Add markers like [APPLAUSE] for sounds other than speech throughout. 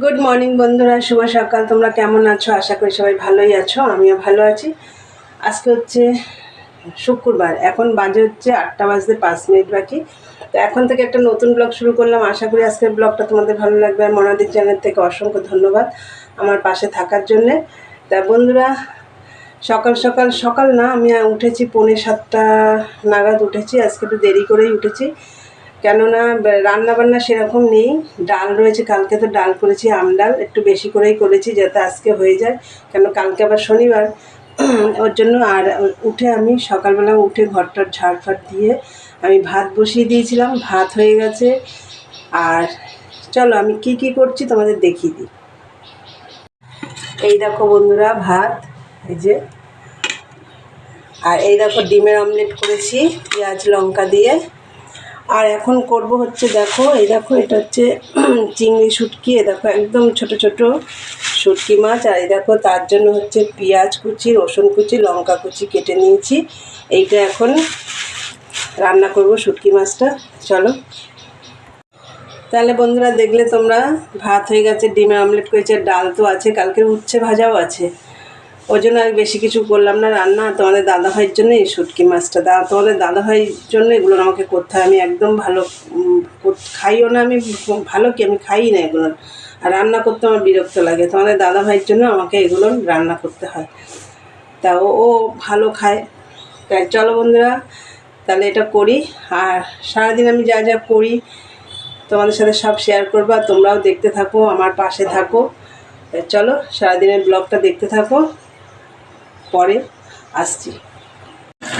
Good morning বন্ধুরা, শুভ সকাল। তোমরা কেমন আছো? আশা করি সবাই ভালোই আছো, আমিও ভালো আছি। আজকে হচ্ছে শুক্রবার, এখন বাজে হচ্ছে আটটা বাজতে পাঁচ মিনিট বাকি। তো এখন থেকে একটা নতুন ব্লগ শুরু করলাম। আশা করি আজকের ব্লগটা তোমাদের ভালো লাগবে। আর মনাদির চ্যানেল থেকে অসংখ্য ধন্যবাদ আমার পাশে থাকার জন্যে। তা বন্ধুরা, সকাল সকাল সকাল না, আমি উঠেছি পৌনে সাতটা নাগাদ উঠেছি। আজকে একটু দেরি করেই উঠেছি। কেননা রান্না বান্না সেরকম নেই। ডাল রয়েছে, কালকে তো ডাল করেছি, আম ডাল একটু বেশি করেই করেছি যাতে আজকে হয়ে যায়। কেন কালকে আবার শনিবার। ওর জন্য আর উঠে আমি সকালবেলা উঠে ঘরটার ঝাড়ফাট দিয়ে আমি ভাত বসিয়ে দিয়েছিলাম, ভাত হয়ে গেছে। আর চলো, আমি কি কি করছি তোমাদের দেখিয়ে দিই। এই দেখো বন্ধুরা, ভাত, এই যে। আর এই দেখো, ডিমের অমলেট করেছি, পেঁয়াজ, লঙ্কা দিয়ে। আর এখন করব হচ্ছে দেখো, এই দেখো এটা হচ্ছে [CLEARS THROAT] চিংড়ি শুটকি এ দেখো একদম ছোট ছোট শুটকি মাছ। আর এই দেখো তার জন্য হচ্ছে পেঁয়াজ কুচি, রসুন কুচি, লঙ্কা কুচি কেটে নিয়েছি। এইটা এখন রান্না করব শুটকি মাছটা। চলো। তাহলে বন্ধুরা দেখলে তোমরা, ভাত হয়ে গেছে ডিমের অমলেট করেছে, ডাল তো আছে কালকে উচ্ছে ভাজাও আছে। ওই জন্য আর বেশি কিছু করলাম না রান্না। তোমাদের দাদাভাইয়ের জন্য এই শুটকি মাছটা। দা, তোমাদের দাদাভাইয়ের জন্য এগুলো আমাকে করতে হয়। আমি একদম ভালো খাইও না আমি, ভালো কি আমি খাই না এগুলো। আর রান্না করতে আমার বিরক্ত লাগে। তোমাদের দাদাভাইয়ের জন্য আমাকে এগুলো রান্না করতে হয়। তা ও ভালো খায়। তাই চলো বন্ধুরা, তাহলে এটা করি। আর সারাদিন আমি যা যা করি, তোমাদের সাথে সব শেয়ার করব। তোমরাও দেখতে থাকো, আমার পাশে থাকো। চলো, সারাদিনের ব্লগটা দেখতে থাকো। পরে আসছি।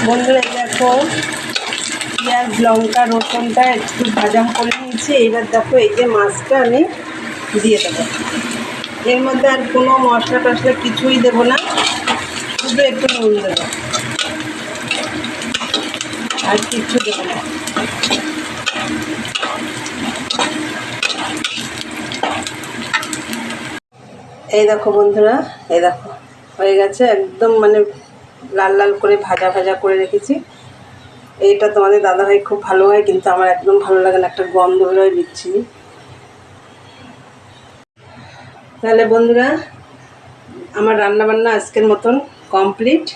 বন্ধুরা দেখো, পেঁয়াজ, লঙ্কা, রসুনটা একটু ভাজা করে নিয়েছি। এইবার দেখো, এই যে মাছটা আমি দিয়ে দেবো। এর মধ্যে আর কোনো মশলা টশলা কিছুই দেবো না, শুধু একটু নুন দেবো। আর কিছু দেবো না। এই দেখো বন্ধুরা, এই দেখো। হয়ে গেছে, একদম মানে লাল লাল করে ভাজা ভাজা করে রেখেছি। এইটা তোমাদের দাদাভাই খুব ভালো হয়, কিন্তু আমার একদম ভালো লাগে না, একটা গন্ধ বেরোয় বিচ্ছিরি। তাহলে বন্ধুরা, আমার রান্না বান্না আজকের মতন কমপ্লিট।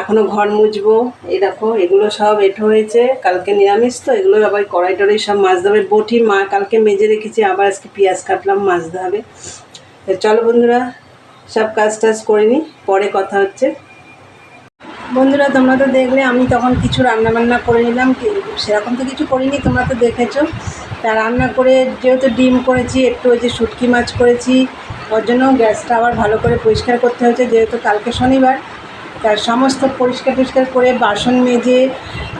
এখনও ঘর মুছবো, এই দেখো, এগুলো সব এঁটো হয়েছে, কালকে নিরামিষ তো এগুলো আবার কড়াই টড়াই সব মাজতে হবে বটি, মা কালকে মেজে রেখেছি, আবার আজকে পেঁয়াজ কাটলাম মাজতে হবে চলো বন্ধুরা সব কাজ টাজ করে নিই পরে কথা হচ্ছে। বন্ধুরা, তোমরা তো দেখলে আমি তখন কিছু রান্না বান্না করে নিলাম সেরকম তো কিছু করিনি, তোমরা তো দেখেছ। তা রান্না করে যেহেতু ডিম করেছি, একটু ওই যে শুটকি মাছ করেছি, ওর জন্য গ্যাসটা আবার ভালো করে পরিষ্কার করতে হয়েছে, যেহেতু কালকে শনিবার। তার সমস্ত পরিষ্কার টরিষ্কার করে বাসন মেজে,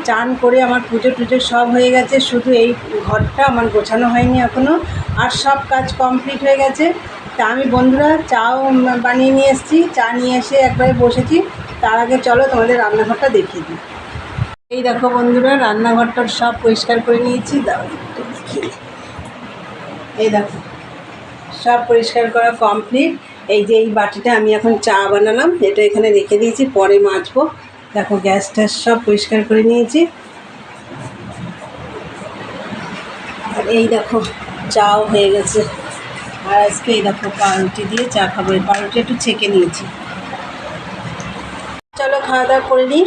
চান করে আমার পুজো টুজো সব হয়ে গেছে, শুধু এই ঘরটা আমার গোছানো হয়নি এখনও আর সব কাজ কমপ্লিট হয়ে গেছে। তা আমি বন্ধুরা চাও বানিয়ে নিয়ে এসেছি, চা নিয়ে এসে একবারে বসেছি। তার আগে চলো তোমাদের রান্নাঘরটা দেখিয়ে দিই। এই দেখো বন্ধুরা, রান্নাঘরটা সব পরিষ্কার করে নিয়েছি। দাও। এই দেখো, সব পরিষ্কার করা কমপ্লিট এই যে এই বাটিটা আমি এখন চা বানালাম, এটা এখানে রেখে দিয়েছি, পরে মাজবো। দেখো গ্যাস ট্যাস সব পরিষ্কার করে নিয়েছি। আর এই দেখো, চাও হয়ে গেছে। আর আজকে এই দেখো পাউরুটি দিয়ে চা খাব। এই পাউরুটি একটু ছেঁকে নিয়েছি। চলো খাওয়া দাওয়া করে নিই।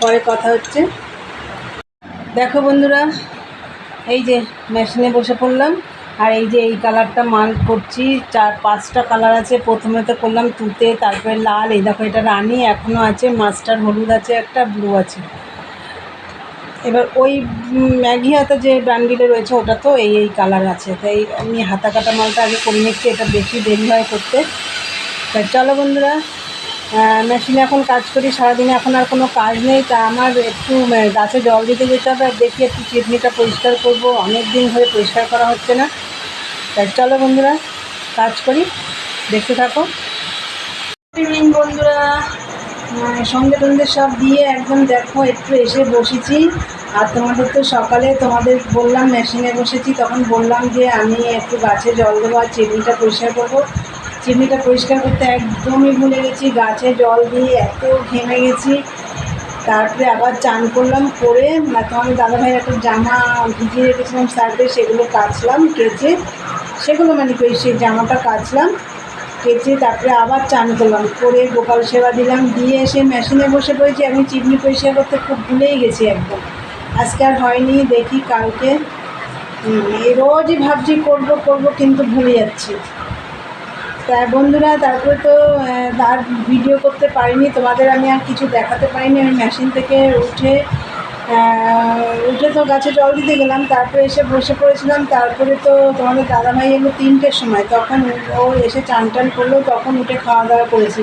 পরে কথা হচ্ছে। দেখো বন্ধুরা, এই যে মেশিনে বসে পড়লাম। আর এই যে এই কালারটা মাল করছি, চার, পাঁচটা কালার আছে। প্রথমে তো করলাম তুতে, তারপরে লাল। এই দেখো এটা রানি এখনও আছে। মাস্টার হলুদ আছে, একটা ব্লু আছে। এবার ওই ম্যাগি হাতে যে ব্র্যান্ডিলে রয়েছে, ওটা তো এই এই কালার আছে। তাই আমি হাতা কাটা মালটা আগে করে নিচ্ছি, এটা বেশি দেরি হয় করতে। তাই চলো বন্ধুরা মেশিনে এখন কাজ করি, সারাদিনে এখন আর কোনো কাজ নেই। তা আমার একটু গাছে জল দিতে যেতে হবে, আর দেখি একটু চিমনিটা পরিষ্কার করব। অনেক দিন ধরে পরিষ্কার করা হচ্ছে না। তাই চলো বন্ধুরা, কাজ করি। দেখতে থাকো। ইভিনিং বন্ধুরা। আহ, সন্ধে টন্ধে সব দিয়ে একদম দেখো একটু এসে বসেছি। আর তোমাদের তো সকালে তোমাদের বললাম মেশিনে বসেছি তখন বললাম যে আমি একটু গাছে জল দেবো আর চিমনিটা পরিষ্কার করব। চিমনিটা পরিষ্কার করতে একদমই ভুলে গেছি গাছে জল দিয়ে এত ঘেমে গেছি। তারপরে আবার চান করলাম করে তোমার দাদাভাইয়ের একটা জামা ভিজিয়ে রেখেছিলাম সার্ফে সেগুলো কাচলাম কেচে সেগুলো মানে সেই জামাটা কাচলাম। কেচে তারপরে আবার চান করলাম। করে গোপাল সেবা দিলাম, দিয়ে এসে মেশিনে বসে পড়েছি। আমি চিমনি পরিষ্কার করতে খুব ভুলেই গেছি একদম। আজকে আর হয়নি, দেখি কালকে। রোজই ভাবছি করব করব, কিন্তু ভুলে যাচ্ছি। তা বন্ধুরা, তারপরে তো আর ভিডিও করতে পারিনি। তোমাদের আমি আর কিছু দেখাতে পারিনি। আমি মেশিন থেকে উঠে উঠে তো গাছে জল দিতে গেলাম, তারপরে এসে বসে পড়েছিলাম, তারপরে তো তোমাদের দাদাভাই এলো তিনটের সময়, তখন ও এসে চান টান করল, তখন উঠে খাওয়া দাওয়া করেছি।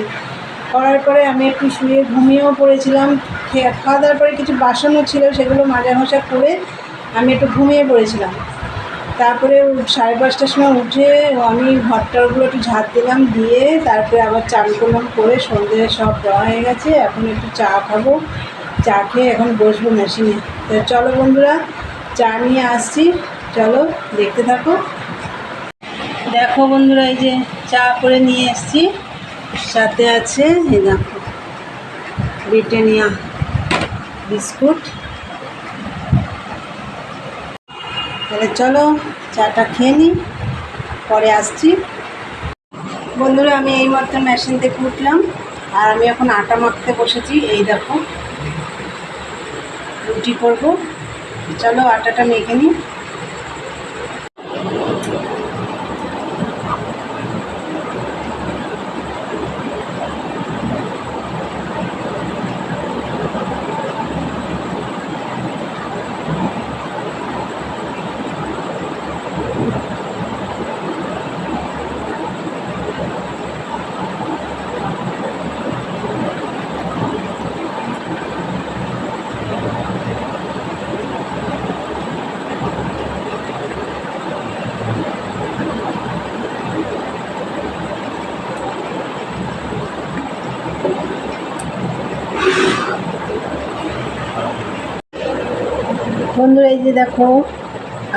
করার পরে আমি একটু শুয়ে ঘুমিয়েও পড়েছিলাম খাওয়া দাওয়ার পরে কিছু বাসনও ছিল, সেগুলো মাজা ঘষা করে আমি একটু ঘুমিয়ে পড়েছিলাম। তারপরে সাড়ে পাঁচটার সময় উঠে আমি ঘরটারগুলো একটু ঝাঁট দিলাম, দিয়ে তারপরে আবার চান করলাম করে সন্ধ্যে সব দেওয়া হয়ে গেছে, এখন একটু চা খাব। চা খেয়ে এখন বসবো মেশিনে তো চলো বন্ধুরা, চা নিয়ে আসছি। চলো দেখতে থাকো। দেখো বন্ধুরা, এই যে চা করে নিয়ে এসছি। সাথে আছে, এই দেখো, ব্রিটানিয়া বিস্কুট। তাহলে চলো চাটা খেয়ে নিই, পরে আসছি। বন্ধুরা, আমি এই মাত্র মেশিন থেকে উঠলাম, আর আমি এখন আটা মাখতে বসেছি, এই দেখো। রুটি করব। চলো আটাটা মেখে নিই। বন্ধুরা, এই যে দেখো,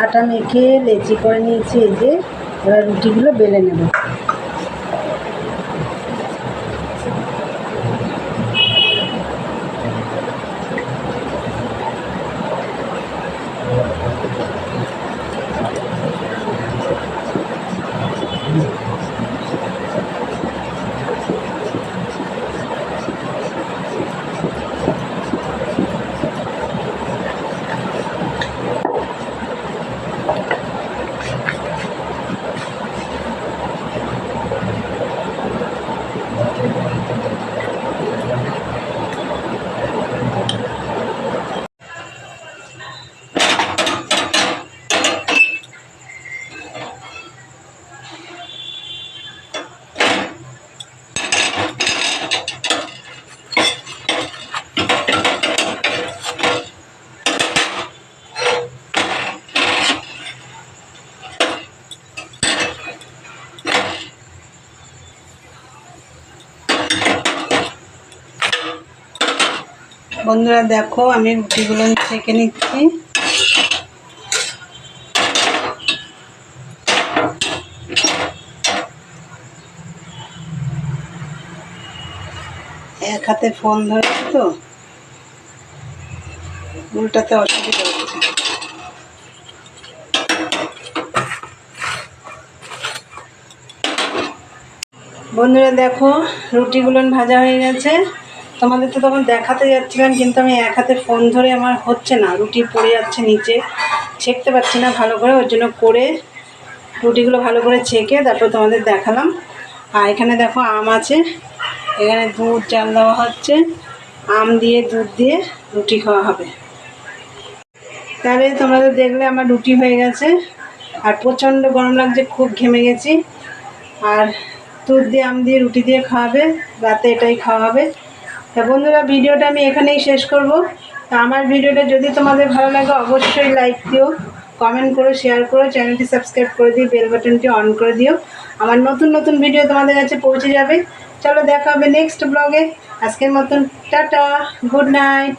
আটা মেখে লেচি করে নিয়েছি, এই যে এবার রুটিগুলো বেলে নেব। বন্ধুরা দেখো, আমি রুটিগুলো ছেঁকে নিচ্ছি। এক হাতে ফোন ধরেছি তো, উল্টাতে অসুবিধা হচ্ছে। বন্ধুরা দেখো, রুটিগুলো ভাজা হয়ে গেছে। তোমাদের তো তখন দেখাতে যাচ্ছিলাম, কিন্তু আমি এক হাতে ফোন ধরে আমার হচ্ছে না, রুটি পড়ে যাচ্ছে নিচে। ছেঁকতে পারছি না ভালো করে, ওর জন্য করে রুটিগুলো ভালো করে ছেঁকে তারপর তোমাদের দেখালাম। আর এখানে দেখো আম আছে, এখানে দুধ চাল দেওয়া হচ্ছে, আম দিয়ে দুধ দিয়ে রুটি খাওয়া হবে। তাহলে তোমাদের দেখলে আমার রুটি হয়ে গেছে, আর প্রচণ্ড গরম লাগছে, খুব ঘেমে গেছি। আর দুধ দিয়ে, আম দিয়ে রুটি দিয়ে খাওয়াবে, রাতে এটাই খাওয়া হবে। তা বন্ধুরা, ভিডিওটা আমি এখানেই শেষ করব। তা আমার ভিডিওটা যদি তোমাদের ভালো লাগে, অবশ্যই লাইক দিও কমেন্ট করো শেয়ার করো চ্যানেলটি সাবস্ক্রাইব করে দিও বেল বাটনটি অন করে দিও। আমার নতুন নতুন ভিডিও তোমাদের কাছে পৌঁছে যাবে। চলো দেখা হবে নেক্সট ব্লগে আজকের মতন, টাটা গুড নাইট